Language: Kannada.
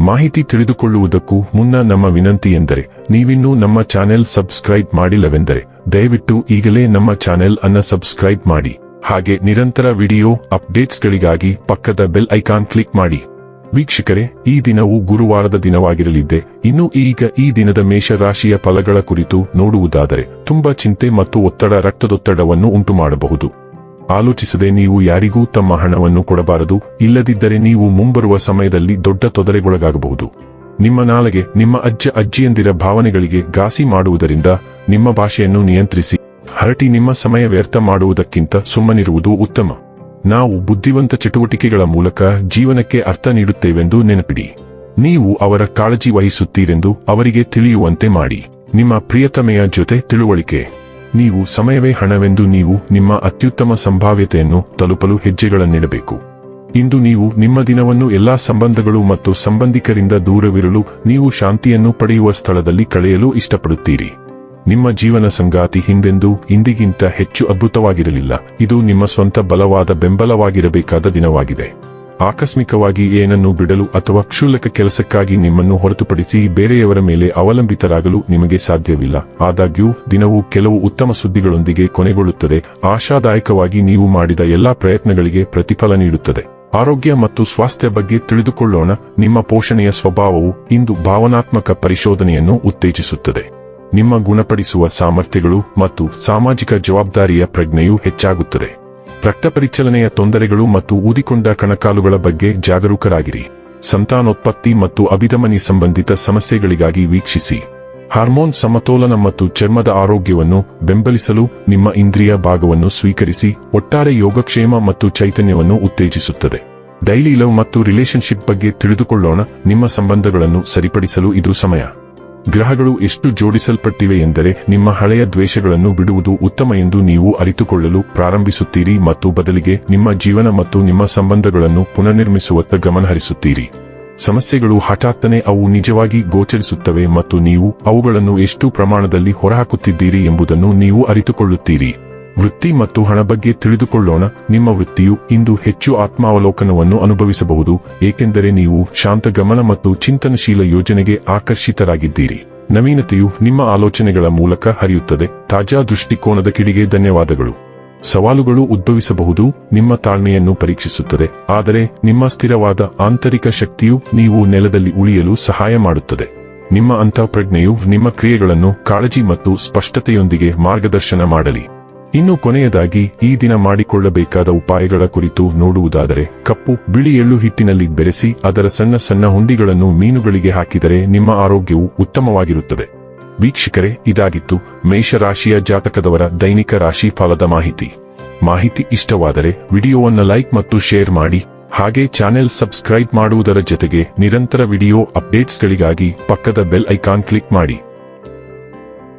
ಮಾಹಿತಿ ತಿಳಿದುಕೊಳ್ಳುವುದಕ್ಕೂ ಮುನ್ನ ನಮ್ಮ ವಿನಂತಿ ಎಂದರೆ, ನೀವಿನ್ನೂ ನಮ್ಮ ಚಾನೆಲ್ ಸಬ್ಸ್ಕ್ರೈಬ್ ಮಾಡಿಲ್ಲವೆಂದರೆ, ದಯವಿಟ್ಟು ಈಗಲೇ ನಮ್ಮ ಚಾನೆಲ್ ಅನ್ನ ಸಬ್ಸ್ಕ್ರೈಬ್ ಮಾಡಿ. ಹಾಗೆ ನಿರಂತರ ವಿಡಿಯೋ ಅಪ್ಡೇಟ್ಸ್ಗಳಿಗಾಗಿ ಪಕ್ಕದ ಬೆಲ್ ಐಕಾನ್ ಕ್ಲಿಕ್ ಮಾಡಿ. ವೀಕ್ಷಕರೇ, ಈ ದಿನವು ಗುರುವಾರದ ದಿನವಾಗಿರಲಿದ್ದೆ. ಇನ್ನು ಈಗ ಈ ದಿನದ ಮೇಷರಾಶಿಯ ಫಲಗಳ ಕುರಿತು ನೋಡುವುದಾದರೆ, ತುಂಬಾ ಚಿಂತೆ ಮತ್ತು ಒತ್ತಡ ರಕ್ತದೊತ್ತಡವನ್ನು ಉಂಟು ಮಾಡಬಹುದು ಆಲೋಚಿಸದೆ ನೀವು ಯಾರಿಗೂ ತಮ್ಮ ಹಣವನ್ನು ಕೊಡಬಾರದು, ಇಲ್ಲದಿದ್ದರೆ ನೀವು ಮುಂಬರುವ ಸಮಯದಲ್ಲಿ ದೊಡ್ಡ ತೊಂದರೆಗೊಳಗಾಗಬಹುದು. ನಿಮ್ಮ ನಾಲಗೆ, ನಿಮ್ಮ ಅಜ್ಜ ಅಜ್ಜಿಯಂದಿರ ಭಾವನೆಗಳಿಗೆ ಘಾಸಿ ಮಾಡುವುದರಿಂದ ನಿಮ್ಮ ಭಾಷೆಯನ್ನು ನಿಯಂತ್ರಿಸಿ. ಹರಟಿ ನಿಮ್ಮ ಸಮಯ ವ್ಯರ್ಥ ಮಾಡುವುದಕ್ಕಿಂತ ಸುಮ್ಮನಿರುವುದು ಉತ್ತಮ. ನಾವು ಬುದ್ಧಿವಂತ ಚಟುವಟಿಕೆಗಳ ಮೂಲಕ ಜೀವನಕ್ಕೆ ಅರ್ಥ ನೀಡುತ್ತೇವೆಂದು ನೆನಪಿಡಿ. ನೀವು ಅವರ ಕಾಳಜಿ ವಹಿಸುತ್ತೀರೆಂದು ಅವರಿಗೆ ತಿಳಿಯುವಂತೆ ಮಾಡಿ. ನಿಮ್ಮ ಪ್ರಿಯತಮೆಯ ಜೊತೆ ತಿಳುವಳಿಕೆ. ನೀವು ಸಮಯವೇ ಹಣವೆಂದು ನೀವು ನಿಮ್ಮ ಅತ್ಯುತ್ತಮ ಸಂಭಾವ್ಯತೆಯನ್ನು ತಲುಪಲು ಹೆಜ್ಜೆಗಳನ್ನಿಡಬೇಕು. ಇಂದು ನೀವು ನಿಮ್ಮ ದಿನವನ್ನು ಎಲ್ಲಾ ಸಂಬಂಧಗಳು ಮತ್ತು ಸಂಬಂಧಿಕರಿಂದ ದೂರವಿರಲು ನೀವು ಶಾಂತಿಯನ್ನು ಪಡೆಯುವ ಸ್ಥಳದಲ್ಲಿ ಕಳೆಯಲು ಇಷ್ಟಪಡುತ್ತೀರಿ. ನಿಮ್ಮ ಜೀವನ ಸಂಗಾತಿ ಹಿಂದೆಂದೂ ಇಂದಿಗಿಂತ ಹೆಚ್ಚು ಅದ್ಭುತವಾಗಿರಲಿಲ್ಲ. ಇದು ನಿಮ್ಮ ಸ್ವಂತ ಬಲವಾದ ಬೆಂಬಲವಾಗಿರಬೇಕಾದ ದಿನವಾಗಿದೆ. ಆಕಸ್ಮಿಕವಾಗಿ ಏನನ್ನು ಬಿಡಲು ಅಥವಾ ಕ್ಷುಲ್ಲಕ ಕೆಲಸಕ್ಕಾಗಿ ನಿಮ್ಮನ್ನು ಹೊರತುಪಡಿಸಿ ಬೇರೆಯವರ ಮೇಲೆ ಅವಲಂಬಿತರಾಗಲು ನಿಮಗೆ ಸಾಧ್ಯವಿಲ್ಲ. ಆದಾಗ್ಯೂ, ದಿನವು ಕೆಲವು ಉತ್ತಮ ಸುದ್ದಿಗಳೊಂದಿಗೆ ಕೊನೆಗೊಳ್ಳುತ್ತದೆ. ಆಶಾದಾಯಕವಾಗಿ ನೀವು ಮಾಡಿದ ಎಲ್ಲಾ ಪ್ರಯತ್ನಗಳಿಗೆ ಪ್ರತಿಫಲ ನೀಡುತ್ತದೆ. ಆರೋಗ್ಯ ಮತ್ತು ಸ್ವಾಸ್ಥ್ಯ ಬಗ್ಗೆ ತಿಳಿದುಕೊಳ್ಳೋಣ. ನಿಮ್ಮ ಪೋಷಣೆಯ ಸ್ವಭಾವವು ಇಂದು ಭಾವನಾತ್ಮಕ ಪರಿಶೋಧನೆಯನ್ನು ಉತ್ತೇಜಿಸುತ್ತದೆ. ನಿಮ್ಮ ಗುಣಪಡಿಸುವ ಸಾಮರ್ಥ್ಯಗಳು ಮತ್ತು ಸಾಮಾಜಿಕ ಜವಾಬ್ದಾರಿಯ ಪ್ರಜ್ಞೆಯು ಹೆಚ್ಚಾಗುತ್ತದೆ. ರಕ್ತ ಪರಿಚಲನೆಯ ತೊಂದರೆಗಳು ಮತ್ತು ಊದಿಕೊಂಡ ಕಣಕಾಲುಗಳ ಬಗ್ಗೆ ಜಾಗರೂಕರಾಗಿರಿ. ಸಂತಾನೋತ್ಪತ್ತಿ ಮತ್ತು ಅಭಿಧಮನಿ ಸಂಬಂಧಿತ ಸಮಸ್ಯೆಗಳಿಗಾಗಿ ವೀಕ್ಷಿಸಿ. ಹಾರ್ಮೋನ್ ಸಮತೋಲನ ಮತ್ತು ಚರ್ಮದ ಆರೋಗ್ಯವನ್ನು ಬೆಂಬಲಿಸಲು ನಿಮ್ಮ ಇಂದ್ರಿಯ ಭಾಗವನ್ನು ಸ್ವೀಕರಿಸಿ ಒಟ್ಟಾರೆ ಯೋಗಕ್ಷೇಮ ಮತ್ತು ಚೈತನ್ಯವನ್ನು ಉತ್ತೇಜಿಸುತ್ತದೆ. ಡೈಲಿ ಲವ್ ಮತ್ತು ರಿಲೇಶನ್ಶಿಪ್ ಬಗ್ಗೆ ತಿಳಿದುಕೊಳ್ಳೋಣ, ನಿಮ್ಮ ಸಂಬಂಧಗಳನ್ನು ಸರಿಪಡಿಸಲು ಇದು ಸಮಯ. ಗ್ರಹಗಳು ಎಷ್ಟು ಜೋಡಿಸಲ್ಪಟ್ಟಿವೆ ಎಂದರೆ ನಿಮ್ಮ ಹಳೆಯ ದ್ವೇಷಗಳನ್ನು ಬಿಡುವುದು ಉತ್ತಮ ಎಂದು ನೀವು ಅರಿತುಕೊಳ್ಳಲು ಪ್ರಾರಂಭಿಸುತ್ತೀರಿ ಮತ್ತು ಬದಲಿಗೆ ನಿಮ್ಮ ಜೀವನ ಮತ್ತು ನಿಮ್ಮ ಸಂಬಂಧಗಳನ್ನು ಪುನರ್ನಿರ್ಮಿಸುವತ್ತ ಗಮನಹರಿಸುತ್ತೀರಿ. ಸಮಸ್ಯೆಗಳು ಹಠಾತ್ತನೆ ಅವು ನಿಜವಾಗಿ ಗೋಚರಿಸುತ್ತವೆ ಮತ್ತು ನೀವು ಅವುಗಳನ್ನು ಎಷ್ಟು ಪ್ರಮಾಣದಲ್ಲಿ ಹೊರಹಾಕುತ್ತಿದ್ದೀರಿ ಎಂಬುದನ್ನು ನೀವು ಅರಿತುಕೊಳ್ಳುತ್ತೀರಿ. ವೃತ್ತಿ ಮತ್ತು ಹಣ ಬಗ್ಗೆ ತಿಳಿದುಕೊಳ್ಳೋಣ. ನಿಮ್ಮ ವೃತ್ತಿಯು ಇಂದು ಹೆಚ್ಚು ಆತ್ಮಾವಲೋಕನವನ್ನು ಅನುಭವಿಸಬಹುದು, ಏಕೆಂದರೆ ನೀವು ಶಾಂತ ಗಮನ ಮತ್ತು ಚಿಂತನಶೀಲ ಯೋಜನೆಗೆ ಆಕರ್ಷಿತರಾಗಿದ್ದೀರಿ. ನವೀನತೆಯು ನಿಮ್ಮ ಆಲೋಚನೆಗಳ ಮೂಲಕ ಹರಿಯುತ್ತದೆ. ತಾಜಾ ದೃಷ್ಟಿಕೋನದ ಕಿಡಿಗೆ ಧನ್ಯವಾದಗಳು. ಸವಾಲುಗಳು ಉದ್ಭವಿಸಬಹುದು, ನಿಮ್ಮ ತಾಳ್ಮೆಯನ್ನು ಪರೀಕ್ಷಿಸುತ್ತದೆ, ಆದರೆ ನಿಮ್ಮ ಸ್ಥಿರವಾದ ಆಂತರಿಕ ಶಕ್ತಿಯು ನೀವು ನೆಲದಲ್ಲಿ ಉಳಿಯಲು ಸಹಾಯ ಮಾಡುತ್ತದೆ. ನಿಮ್ಮ ಅಂತಃಪ್ರಜ್ಞೆಯು ನಿಮ್ಮ ಕ್ರಿಯೆಗಳನ್ನು ಕಾಳಜಿ ಮತ್ತು ಸ್ಪಷ್ಟತೆಯೊಂದಿಗೆ ಮಾರ್ಗದರ್ಶನ ಮಾಡಲಿ. ಇನ್ನು ಕೊನೆಯದಾಗಿ, ಈ ದಿನ ಮಾಡಿಕೊಳ್ಳಬೇಕಾದ ಉಪಾಯಗಳ ಕುರಿತು ನೋಡುವುದಾದರೆ, ಕಪ್ಪು, ಬಿಳಿ ಎಳ್ಳು ಹಿಟ್ಟಿನಲ್ಲಿ ಬೆರೆಸಿ, ಅದರ ಸಣ್ಣ ಸಣ್ಣ ಹುಂಡಿಗಳನ್ನು ಮೀನುಗಳಿಗೆ ಹಾಕಿದರೆ ನಿಮ್ಮ ಆರೋಗ್ಯವು ಉತ್ತಮವಾಗಿರುತ್ತದೆ. ವೀಕ್ಷಕರೇ, ಇದಾಗಿತ್ತು ಮೇಷರಾಶಿಯ ಜಾತಕದವರ ದೈನಿಕ ರಾಶಿ ಫಲದ ಮಾಹಿತಿ. ಮಾಹಿತಿ ಇಷ್ಟವಾದರೆ, ವಿಡಿಯೋವನ್ನು ಲೈಕ್ ಮತ್ತು ಶೇರ್ ಮಾಡಿ, ಹಾಗೆ ಚಾನೆಲ್ ಸಬ್ಸ್ಕ್ರೈಬ್ ಮಾಡುವುದರ ಜೊತೆಗೆ ನಿರಂತರ ವಿಡಿಯೋ ಅಪ್ಡೇಟ್ಸ್ಗಳಿಗಾಗಿ ಪಕ್ಕದ ಬೆಲ್ ಐಕಾನ್ ಕ್ಲಿಕ್ ಮಾಡಿ.